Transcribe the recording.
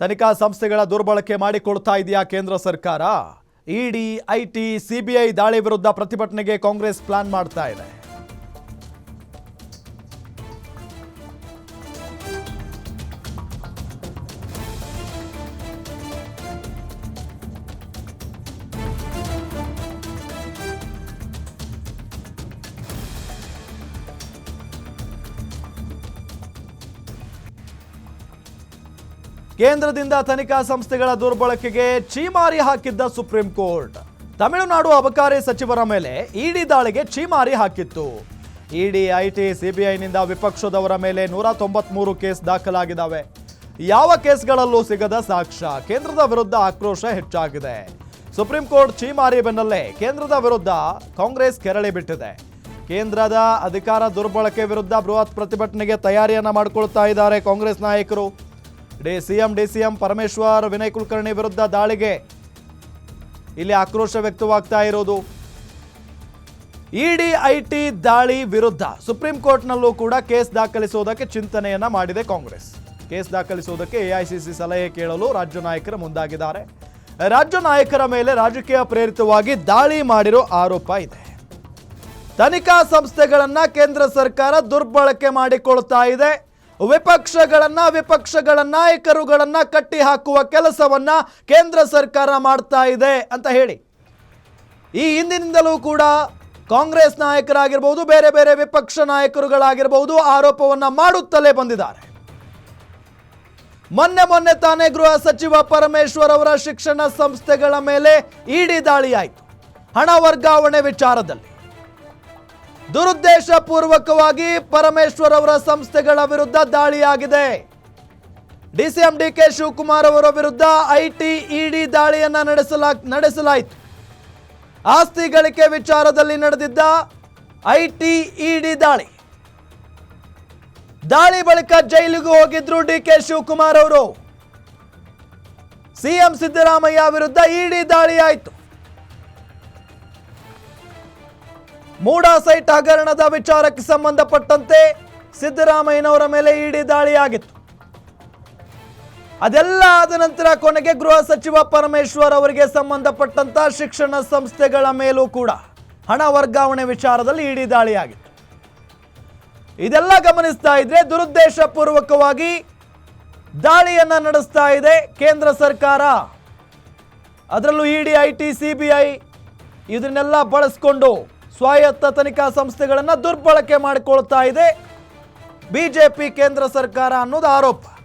ತನಿಖಾ ಸಂಸ್ಥೆಗಳ ದುರ್ಬಳಕೆ ಮಾಡಿಕೊಳ್ತಾ ಇದೆಯಾ ಕೇಂದ್ರ ಸರ್ಕಾರ? ಇಡಿ, ಐಟಿ, ಸಿಬಿಐ ದಾಳಿ ವಿರುದ್ಧ ಪ್ರತಿಭಟನೆಗೆ ಕಾಂಗ್ರೆಸ್ ಪ್ಲಾನ್ ಮಾಡ್ತಾ ಇದೆ. ಕೇಂದ್ರದಿಂದ ತನಿಖಾ ಸಂಸ್ಥೆಗಳ ದುರ್ಬಳಕೆಗೆ ಚೀಮಾರಿ ಹಾಕಿದ್ದ ಸುಪ್ರೀಂ ಕೋರ್ಟ್. ತಮಿಳುನಾಡು ಅಬಕಾರಿ ಸಚಿವರ ಮೇಲೆ ಇಡಿ ದಾಳಿಗೆ ಚೀಮಾರಿ ಹಾಕಿತ್ತು. ಇಡಿ, ಐಟಿ, ಸಿಬಿಐನಿಂದ ವಿಪಕ್ಷದವರ ಮೇಲೆ ನೂರ ತೊಂಬತ್ಮೂರು ಕೇಸ್ ದಾಖಲಾಗಿದ್ದಾವೆ. ಯಾವ ಕೇಸ್ಗಳಲ್ಲೂ ಸಿಗದ ಸಾಕ್ಷ್ಯ ಕೇಂದ್ರದ ವಿರುದ್ಧ ಆಕ್ರೋಶ ಹೆಚ್ಚಾಗಿದೆ. ಸುಪ್ರೀಂ ಕೋರ್ಟ್ ಚೀಮಾರಿ ಬೆನ್ನಲ್ಲೇ ಕೇಂದ್ರದ ವಿರುದ್ಧ ಕಾಂಗ್ರೆಸ್ ಕೆರಳಿ ಬಿಟ್ಟಿದೆ. ಕೇಂದ್ರದ ಅಧಿಕಾರ ದುರ್ಬಳಕೆ ವಿರುದ್ಧ ಬೃಹತ್ ಪ್ರತಿಭಟನೆಗೆ ತಯಾರಿಯನ್ನ ಮಾಡಿಕೊಳ್ತಾ ಇದ್ದಾರೆ ಕಾಂಗ್ರೆಸ್ ನಾಯಕರು. D CM DCM Parameshwar, Vinay Kulkarni ವಿರುದ್ಧ ದಾಳಿಗೆ ಇಲ್ಲಿ ಆಕ್ರೋಶ ವ್ಯಕ್ತವಾಗ್ತಾ ಇರೋದು. ಇಡಿ, ಐಟಿ ದಾಳಿ ವಿರುದ್ಧ ಸುಪ್ರೀಂ ಕೋರ್ಟ್ನಲ್ಲೂ ಕೂಡ ಕೇಸ್ ದಾಖಲಿಸುವುದಕ್ಕೆ ಚಿಂತನೆಯನ್ನ ಮಾಡಿದೆ ಕಾಂಗ್ರೆಸ್. ಕೇಸ್ ದಾಖಲಿಸುವುದಕ್ಕೆ ಎಐಸಿಸಿ ಸಲಹೆ ಕೇಳಲು ರಾಜ್ಯ ನಾಯಕರು ಮುಂದಾಗಿದ್ದಾರೆ. ರಾಜ್ಯ ನಾಯಕರ ಮೇಲೆ ರಾಜಕೀಯ ಪ್ರೇರಿತವಾಗಿ ದಾಳಿ ಮಾಡಿರೋ ಆರೋಪ ಇದೆ. ತನಿಖಾ ಸಂಸ್ಥೆಗಳನ್ನ ಕೇಂದ್ರ ಸರ್ಕಾರ ದುರ್ಬಳಕೆ ಮಾಡಿಕೊಳ್ತಾ ಇದೆ. ವಿಪಕ್ಷಗಳನ್ನ, ವಿಪಕ್ಷಗಳ ನಾಯಕರುಗಳನ್ನ ಕಟ್ಟಿ ಹಾಕುವ ಕೆಲಸವನ್ನ ಕೇಂದ್ರ ಸರ್ಕಾರ ಮಾಡ್ತಾ ಇದೆ ಅಂತ ಹೇಳಿ. ಈ ಹಿಂದಿನಿಂದಲೂ ಕೂಡ ಕಾಂಗ್ರೆಸ್ ನಾಯಕರಾಗಿರ್ಬೋದು, ಬೇರೆ ಬೇರೆ ವಿಪಕ್ಷ ನಾಯಕರುಗಳಾಗಿರ್ಬೋದು ಆರೋಪವನ್ನ ಮಾಡುತ್ತಲೇ ಬಂದಿದ್ದಾರೆ. ಮೊನ್ನೆ ಮೊನ್ನೆ ತಾನೇ ಗೃಹ ಸಚಿವ ಪರಮೇಶ್ವರ್ ಅವರ ಶಿಕ್ಷಣ ಸಂಸ್ಥೆಗಳ ಮೇಲೆ ಇಡಿ ದಾಳಿಯಾಯಿತು. ಹಣ ವರ್ಗಾವಣೆ ವಿಚಾರದಲ್ಲಿ. ದುರುದ್ದೇಶ ಪೂರ್ವಕವಾಗಿ ಪರಮೇಶ್ವರ್ ಅವರ ಸಂಸ್ಥೆಗಳ ವಿರುದ್ಧ ದಾಳಿಯಾಗಿದೆ. ಡಿಸಿಎಂ ಡಿ ಕೆ ಶಿವಕುಮಾರ್ ಅವರ ವಿರುದ್ಧ ಐಟಿ ಇಡಿ ದಾಳಿಯನ್ನ ನಡೆಸಲಾ, ನಡೆಸಲಾಯಿತು. ಆಸ್ತಿ ಗಳಿಕೆ ವಿಚಾರದಲ್ಲಿ ನಡೆದಿದ್ದ ಐಟಿ ಇಡಿ ದಾಳಿ. ದಾಳಿ ಬಳಿಕ ಜೈಲಿಗೆ ಹೋಗಿದ್ರು ಡಿ ಕೆ ಶಿವಕುಮಾರ್ ಅವರು. ಸಿಎಂ ಸಿದ್ದರಾಮಯ್ಯ ವಿರುದ್ಧ ಇಡಿ ದಾಳಿ ಆಯಿತು ಮೂಡಾ ಸೈಟ್ ಹಗರಣದ ವಿಚಾರಕ್ಕೆ ಸಂಬಂಧಪಟ್ಟಂತೆ ಸಿದ್ದರಾಮಯ್ಯನವರ ಮೇಲೆ ಇಡಿ ದಾಳಿಯಾಗಿತ್ತು. ಅದೆಲ್ಲ ಆದ ನಂತರ ಕೊನೆಗೆ ಗೃಹ ಸಚಿವ ಪರಮೇಶ್ವರ್ ಅವರಿಗೆ ಸಂಬಂಧಪಟ್ಟಂತ ಶಿಕ್ಷಣ ಸಂಸ್ಥೆಗಳ ಮೇಲೂ ಕೂಡ ಹಣ ವರ್ಗಾವಣೆ ವಿಚಾರದಲ್ಲಿ ಇಡಿ ದಾಳಿಯಾಗಿತ್ತು. ಇದೆಲ್ಲ ಗಮನಿಸ್ತಾ ಇದ್ರೆ ದುರುದ್ದೇಶ ಪೂರ್ವಕವಾಗಿ ದಾಳಿಯನ್ನ ನಡೆಸ್ತಾ ಇದೆ ಕೇಂದ್ರ ಸರ್ಕಾರ. ಅದರಲ್ಲೂ ED, I T, C B I, ಇದನ್ನೆಲ್ಲ ಬಳಸ್ಕೊಂಡು ಸ್ವಾಯತ್ತ ತನಿಖಾ ಸಂಸ್ಥೆಗಳನ್ನು ದುರ್ಬಳಕೆ ಮಾಡಿಕೊಳ್ತಾ ಇದೆ. ಬಿಜೆಪಿ ಕೇಂದ್ರ ಸರ್ಕಾರ ಅನ್ನೋದು ಆರೋಪ.